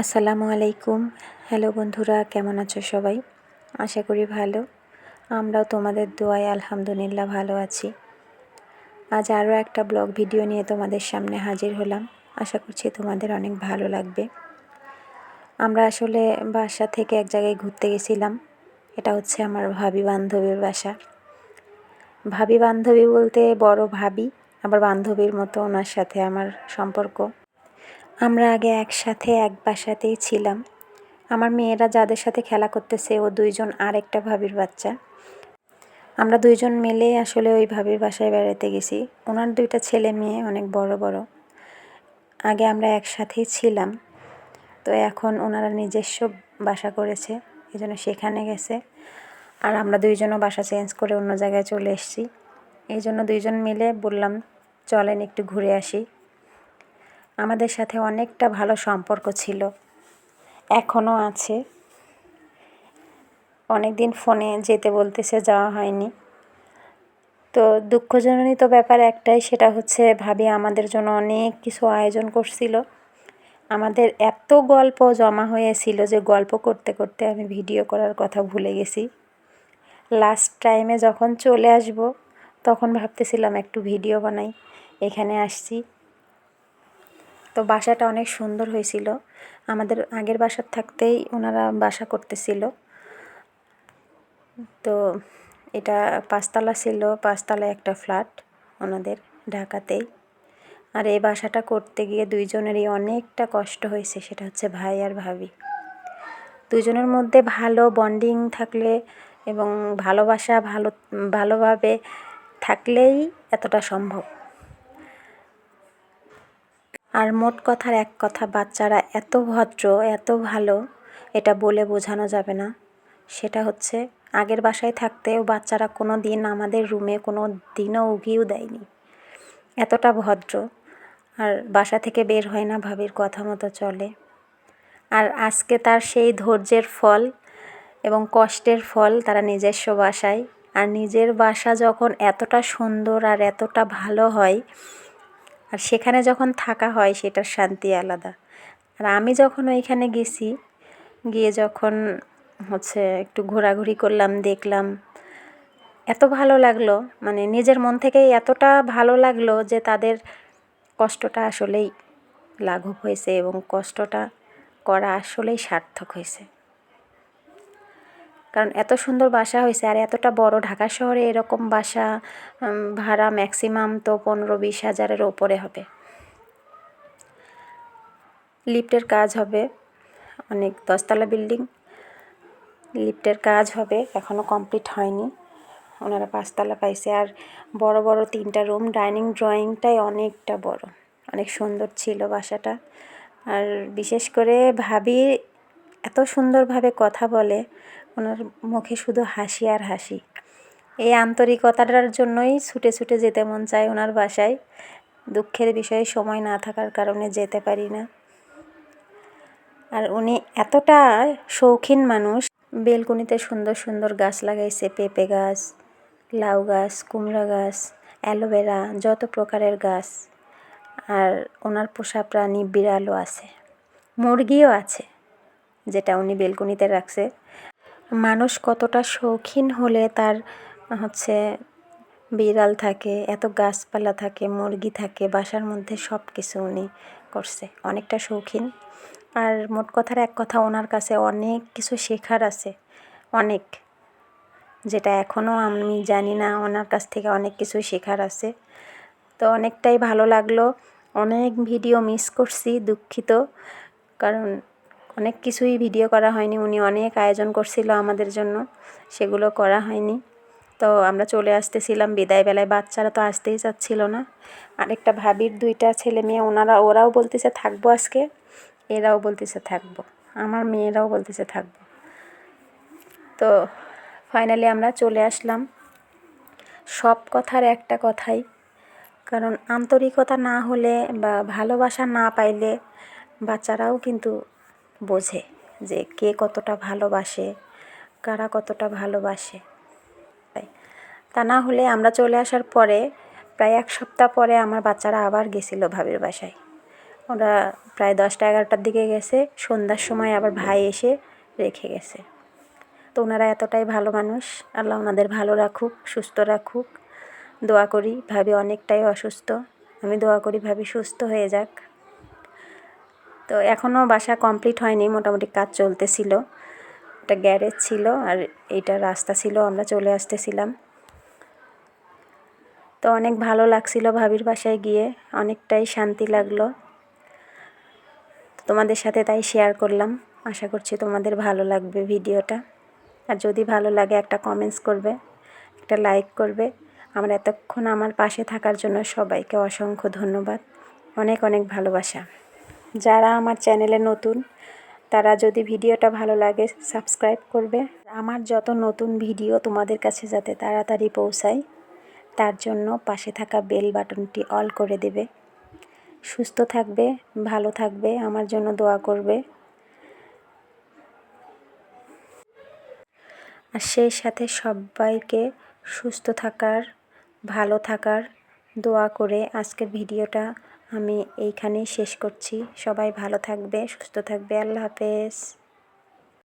আসসালামু আলাইকুম। হ্যালো বন্ধুরা, কেমন আছো সবাই? আশা করি ভালো। আমরাও তোমাদের দোয়ায় আলহামদুলিল্লাহ ভালো আছি। আজ আরও একটা ব্লগ ভিডিও নিয়ে তোমাদের সামনে হাজির হলাম। আশা করছি তোমাদের অনেক ভালো লাগবে। আমরা আসলে বাসা থেকে এক জায়গায় ঘুরতে গেছিলাম। এটা হচ্ছে আমার ভাবি বান্ধবীর বাসা। ভাবি বান্ধবী বলতে বড় ভাবি, আবার বান্ধবীর মতো ওনার সাথে আমার সম্পর্ক। আমরা আগে একসাথে এক বাসাতেই ছিলাম। আমার মেয়েরা যাদের সাথে খেলা করতেছে, ও দুইজন আর একটা ভাবির বাচ্চা। আমরা দুইজন মিলে আসলে ওই ভাবির বাসায় বেড়াতে গেছি। ওনার দুইটা ছেলে মেয়ে, অনেক বড় বড়। আগে আমরা একসাথেই ছিলাম। তো এখন ওনারা নিজস্ব বাসা করেছে এই জন্য সেখানে গেছে। আর আমরা দুইজনও বাসা চেঞ্জ করে অন্য জায়গায় চলে এসেছি। এই জন্য দুইজন মিলে বললাম, চলেন একটু ঘুরে আসি। আমাদের সাথে অনেকটা ভালো সম্পর্ক ছিল। এখনও আছে। অনেক দিন ফোনে যেতে বলতেছে, যাওয়া হয়নি। তো দুঃখজননী তো ব্যাপার একটাই, সেটা হচ্ছে ভাবি আমাদের জন্য অনেক কিছু আয়োজন করছিল। আমাদের এত গল্প জমা হয়েছিল যে গল্প করতে করতে আমি ভিডিও করার কথা ভুলে গেছি। লাস্ট টাইমে যখন চলে আসব, তখন ভাবতেছিলাম একটু ভিডিও বানাই। এখানে আসছি। তো বাসাটা অনেক সুন্দর হয়েছিল। আমাদের আগের বাসার থাকতেই ওনারা বাসা করতেছিল। তো এটা পাঁচতলা ছিল পাঁচতলা একটা ফ্ল্যাট ওনাদের ঢাকাতেই। আর এই বাসাটা করতে গিয়ে দুইজনেরই অনেকটা কষ্ট হয়েছে, সেটা হচ্ছে ভাই আর ভাবি। দুজনের মধ্যে ভালো বন্ডিং থাকলে এবং ভালোবাসা ভালো, ভালোভাবে থাকলেই এতটা সম্ভব। আর মোট কথার এক কথা, বাচ্চারা এত ভদ্র, এত ভালো, এটা বলে বোঝানো যাবে না। সেটা হচ্ছে, আগের বাসায় থাকতেও বাচ্চারা কোনো দিন আমাদের রুমে কোনো দিনও উগিয়েও দেয়নি। এতটা ভদ্র, আর বাসা থেকে বের হয় না ভাবির কথা মতো চলে। আর আজকে তার সেই ধৈর্যের ফল এবং কষ্টের ফল তারা নিজস্ব বাসায়, আর নিজের বাসা যখন এতটা সুন্দর আর এতটা ভালো হয় আর সেখানে যখন থাকা হয় সেটার শান্তি আলাদা। আর আমি যখন ওইখানে গেছি, গিয়ে যখন হচ্ছে একটু ঘোরাঘুরি করলাম, দেখলাম, এত ভালো লাগল মানে নিজের মন থেকেই এতটা ভালো লাগল যে তাদের কষ্টটা আসলেই লাঘব হয়েছে এবং কষ্টটা করা আসলেই সার্থক হয়েছে। কারণ এত সুন্দর বাসা হয়েছে আর এতটা বড় ঢাকা শহরে এরকম বাসা ভাড়া ম্যাক্সিমাম তো পনেরো বিশ হাজারের ওপরে হবে। লিফটের কাজ হবে, অনেক দশতলা বিল্ডিং। লিফটের কাজ হবে এখনও কমপ্লিট হয়নি, ওনারা পাঁচতলা পাইছে। আর বড় বড় তিনটা রুম, ডাইনিং ড্রয়িংটাই অনেকটা বড়, অনেক সুন্দর ছিল বাসাটা। আর বিশেষ করে ভাবি এত সুন্দরভাবে কথা বলে ওনার মুখে শুধু হাসি আর হাসি। এই আন্তরিকতাটার জন্যই ছুটে ছুটে যেতে মন চায় ওনার বাসায়। দুঃখের বিষয়ে সময় না থাকার কারণে যেতে পারি না। আর উনি এতটা শৌখিন মানুষ। বেলকুনিতে সুন্দর সুন্দর গাছ লাগাইছে, পেঁপে গাছ, লাউ গাছ, কুমড়া গাছ, অ্যালোভেরা, যত প্রকারের গাছ। আর ওনার পোষা প্রাণী বিড়ালও আছে। মুরগিও আছে, যেটা উনি বেলকুনিতে রাখছে। মানুষ কতটা শৌখিন হলে তার হচ্ছে বিড়াল থাকে, এত গাছপালা থাকে, মুরগি থাকে, বাসার মধ্যে সব কিছু উনি করছে, অনেকটা শৌখিন। আর মোট কথার এক কথা, ওনার কাছে অনেক কিছু শেখার আছে, অনেক, যেটা এখনও আমি জানি না, ওনার কাছ থেকে অনেক কিছু শেখার আছে। তো অনেকটাই ভালো লাগল, অনেক ভিডিও মিস করছি, দুঃখিত, কারণ অনেক কিছুই ভিডিও করা হয়নি। উনি অনেক আয়োজন করছিল আমাদের জন্য। সেগুলো করা হয়নি। তো আমরা চলে আসতেছিলাম। বিদায়বেলায় বাচ্চারা তো আসতেই চাচ্ছিল না। আরেকটা ভাবির দুইটা ছেলে মেয়ে, ওনারা, ওরাও বলতেছে, থাকব আজকে। এরাও বলতেছে, থাকব। আমার মেয়েরাও বলতেছে, থাকব। তো ফাইনালি আমরা চলে আসলাম। সব কথার একটা কথাই, কারণ আন্তরিকতা না হলে বা ভালোবাসা না পাইলে বাচ্চারাও কিন্তু বোঝে যে কে কতটা ভালোবাসে, কারা কতটা ভালোবাসে। তা না হলে আমরা চলে আসার পরে প্রায় এক সপ্তাহ পরে আমার বাচ্চারা আবার গেছিল ভাবির বাসায়। ওরা প্রায় দশটা এগারোটার দিকে গেছে, সন্ধ্যার সময় আবার ভাই এসে রেখে গেছে। তো ওনারা এতটাই ভালো মানুষ, আল্লাহ ওনাদের ভালো রাখুক, সুস্থ রাখুক। দোয়া করি ভাবি অনেকটাই অসুস্থ। আমি দোয়া করি ভাবি সুস্থ হয়ে যাক। তো এখনও বাসা কমপ্লিট হয়নি, মোটামুটি কাজ চলতেছিল। একটা গ্যারেজ ছিল আর এইটা রাস্তা ছিল, আমরা চলে আসতেছিলাম। তো অনেক ভালো লাগছিল ভাবির বাসায় গিয়ে, অনেকটাই শান্তি লাগল। তোমাদের সাথে তাই শেয়ার করলাম। আশা করছি তোমাদের ভালো লাগবে ভিডিওটা। আর যদি ভালো লাগে একটা কমেন্টস করবে, একটা লাইক করবে। আমার এতক্ষণ আমার পাশে থাকার জন্য সবাইকে অসংখ্য ধন্যবাদ। অনেক অনেক ভালোবাসা। যারা আমার চ্যানেলে নতুন, তারা যদি ভিডিওটা ভালো লাগে সাবস্ক্রাইব করবে। আমার যত নতুন ভিডিও তোমাদের কাছে যাতে তাড়াতাড়ি পৌঁছায়, তার জন্য পাশে থাকা বেল বাটনটি অল করে দেবে। সুস্থ থাকবে, ভালো থাকবে, আমার জন্য দোয়া করবে। আর সেই সাথে সবাইকে সুস্থ থাকার, ভালো থাকার দোয়া করে আজকের ভিডিওটা আমি এইখানেই শেষ করছি। সবাই ভালো থাকবে সুস্থ থাকবে। আল্লাহ হাফেজ।